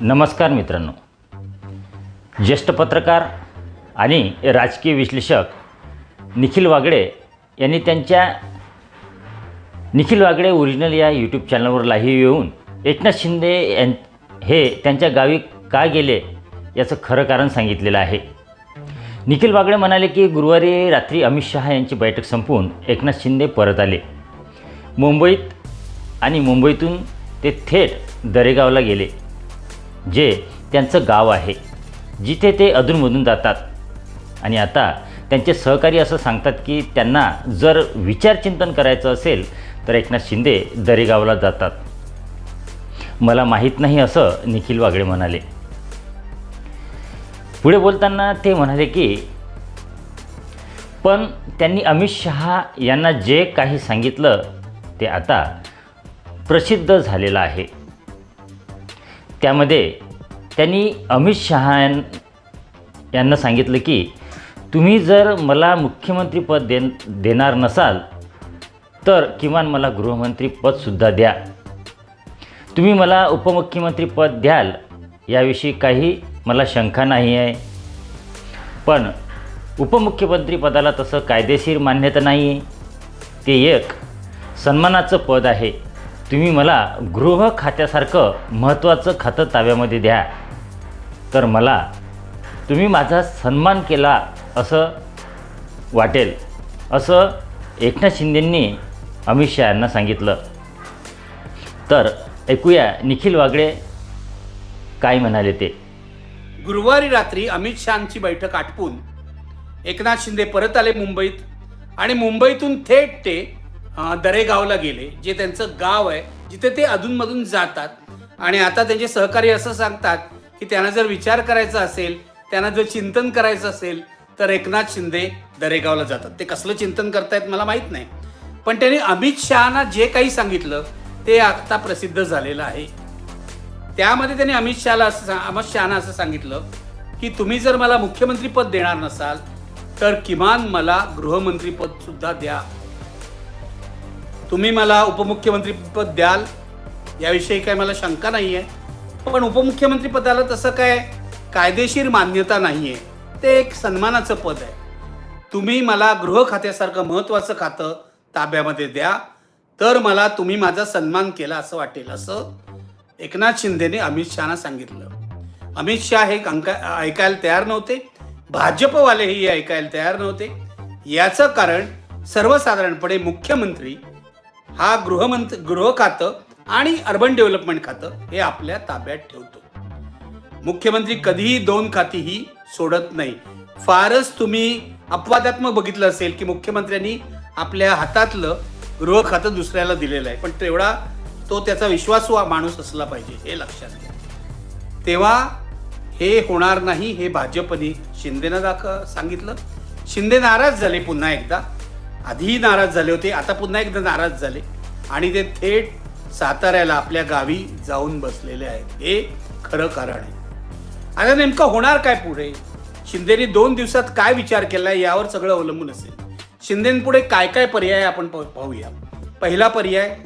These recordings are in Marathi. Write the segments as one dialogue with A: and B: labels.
A: नमस्कार मित्रांनो. ज्येष्ठ पत्रकार आणि राजकीय विश्लेषक निखिल वागडे यांनी त्यांच्या निखिल वागडे ओरिजिनल या यूट्यूब चॅनलवर लाईव्ह येऊन एकनाथ शिंदे यां हे त्यांच्या गावी का गेले याचं खरं कारण सांगितलेलं आहे. निखिल वागडे म्हणाले की गुरुवारी रात्री अमित शहा यांची बैठक संपवून एकनाथ शिंदे परत आले. मुंबईत आणि मुंबईतून ते थेट दरेगावला गेले. जे त्यांचं गाव आहे जिथे ते अधूनमधून जातात. आणि आता त्यांचे सहकारी असं सांगतात की त्यांना जर विचारचिंतन करायचं असेल तर एकनाथ शिंदे दरेगावला जातात. मला माहीत नाही असं निखिल वागडे म्हणाले. पुढे बोलताना ते म्हणाले की पण त्यांनी अमित शहा यांना जे काही सांगितलं ते आता प्रसिद्ध झालेलं आहे. त्यामध्ये त्यांनी अमित शहा यांना सांगितलं की तुम्ही जर मला मुख्यमंत्रीपद दे देणार नसाल तर किमान मला गृहमंत्रीपदसुद्धा द्या. तुम्ही मला उपमुख्यमंत्रीपद द्याल याविषयी काही मला शंका नाही आहे. पण उपमुख्यमंत्रीपदाला तसं कायदेशीर मान्यता नाही आहे ते एक सन्मानाचं पद आहे. तुम्ही मला गृह खात्यासारखं महत्त्वाचं खातं ताब्यामध्ये द्या. तर मला तुम्ही माझा सन्मान केला असं वाटेल असं एकनाथ शिंदेंनी अमित शहा यांना सांगितलं. तर ऐकूया निखिल वागडे काय म्हणाले ते.
B: गुरुवारी रात्री अमित शहाची बैठक आटपून एकनाथ शिंदे परत आले मुंबईत आणि मुंबईतून थेट ते दरेगावला गेले जे त्यांचं गाव आहे जिथे ते अधूनमधून जातात. आणि आता त्यांचे सहकारी असं सांगतात की त्यांना जर विचार करायचा असेल त्यांना जर चिंतन करायचं असेल तर एकनाथ शिंदे दरेगावला जातात. ते कसलं चिंतन करतायत मला माहीत नाही. पण त्यांनी अमित शहाना जे काही सांगितलं ते आता प्रसिद्ध झालेलं आहे. त्यामध्ये त्यांनी अमित शहाला असं अमित शहाना असं सांगितलं की तुम्ही जर मला मुख्यमंत्रीपद देणार नसाल तर किमान मला गृहमंत्रीपद सुद्धा द्या. तुम्ही मला उपमुख्यमंत्रीपद द्याल याविषयी काय मला शंका नाही आहे पण उपमुख्यमंत्रीपदाला तसं काय कायदेशीर मान्यता नाही आहे ते एक सन्मानाचं पद आहे. तुम्ही मला गृह खात्यासारखं महत्त्वाचं खातं ताब्यामध्ये द्या तर मला तुम्ही माझा सन्मान केला असं वाटेल असं एकनाथ शिंदेने अमित शहाना सांगितलं. अमित शहा हे अंका- ऐकायला तयार नव्हते भाजपवालेही हे ऐकायला तयार नव्हते. याचं कारण सर्वसाधारणपणे मुख्यमंत्री हा गृहमंत गृह खातं आणि अर्बन डेव्हलपमेंट खातं हे आपल्या ताब्यात ठेवतो. मुख्यमंत्री कधीही दोन खातीही सोडत नाही. फारच तुम्ही अपवादात्मक बघितलं असेल की मुख्यमंत्र्यांनी आपल्या हातातलं गृह खातं दुसऱ्याला दिलेलं आहे. पण तेवढा तो त्याचा विश्वास माणूस असला पाहिजे हे लक्षात घ्या. तेव्हा हे होणार नाही हे भाजपने शिंदेनं दाख सांगितलं. शिंदे नाराज झाले पुन्हा एकदा. आधीही नाराज झाले होते आता पुन्हा एकदा नाराज झाले. आणि ते थेट साताऱ्याला आपल्या गावी जाऊन बसलेले आहेत. हे खरं कारण आहे. आता नेमकं होणार काय पुढे? शिंदेने दोन दिवसात काय विचार केलाय यावर सगळं अवलंबून असेल. शिंदेपुढे काय काय पर्याय आपण पाहू- पाहूया. पहिला पर्याय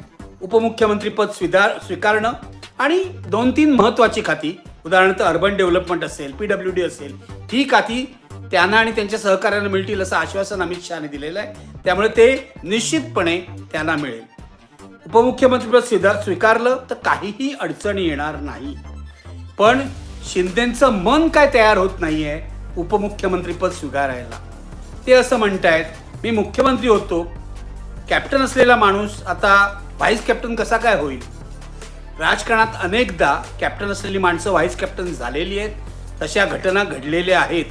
B: उपमुख्यमंत्रीपद स्वीकार स्वीकारणं आणि दोन तीन महत्त्वाची खाती. उदाहरणार्थ अर्बन डेव्हलपमेंट असेल पी डब्ल्यू डी असेल ही खाती त्यांना आणि त्यांच्या सहकार्यांना मिळतील असं आश्वासन अमित शहाने दिलेलं आहे. त्यामुळे ते निश्चितपणे त्यांना मिळेल. उपमुख्यमंत्रीपद स्वीकार स्वीकारलं तर काहीही अडचणी येणार नाही. पण शिंदेचं मन काय तयार होत नाही आहे उपमुख्यमंत्रीपद स्वीकारायला. ते असं म्हणतायत मी मुख्यमंत्री होतो. कॅप्टन असलेला माणूस आता व्हाईस कॅप्टन कसा काय होईल? राजकारणात अनेकदा कॅप्टन असलेली माणसं व्हाईस कॅप्टन झालेली आहेत. तशा घटना घडलेल्या आहेत.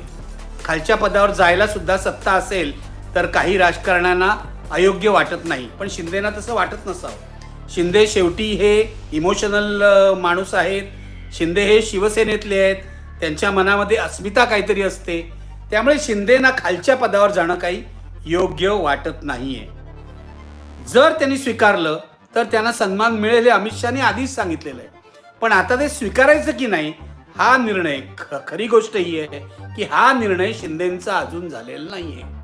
B: खालच्या पदावर जायला सुद्धा सत्ता असेल तर काही राजकारण्यांना अयोग्य वाटत नाही. पण शिंदेना तसं वाटत नसावं. शिंदे शेवटी हे इमोशनल माणूस आहेत. शिंदे हे शिवसेनेतले आहेत. त्यांच्या मनामध्ये अस्मिता काहीतरी असते. त्यामुळे शिंदेना खालच्या पदावर जाणं काही योग्य वाटत नाहीये. जर त्यांनी स्वीकारलं तर त्यांना सन्मान मिळेल हे अमित शहाने आधीच सांगितलेलं आहे. पण आता ते स्वीकारायचं की नाही हा निर्णय ख- खरी गोष्ट ही आहे की हा निर्णय शिंदेचा अजून झालेला नाहीये.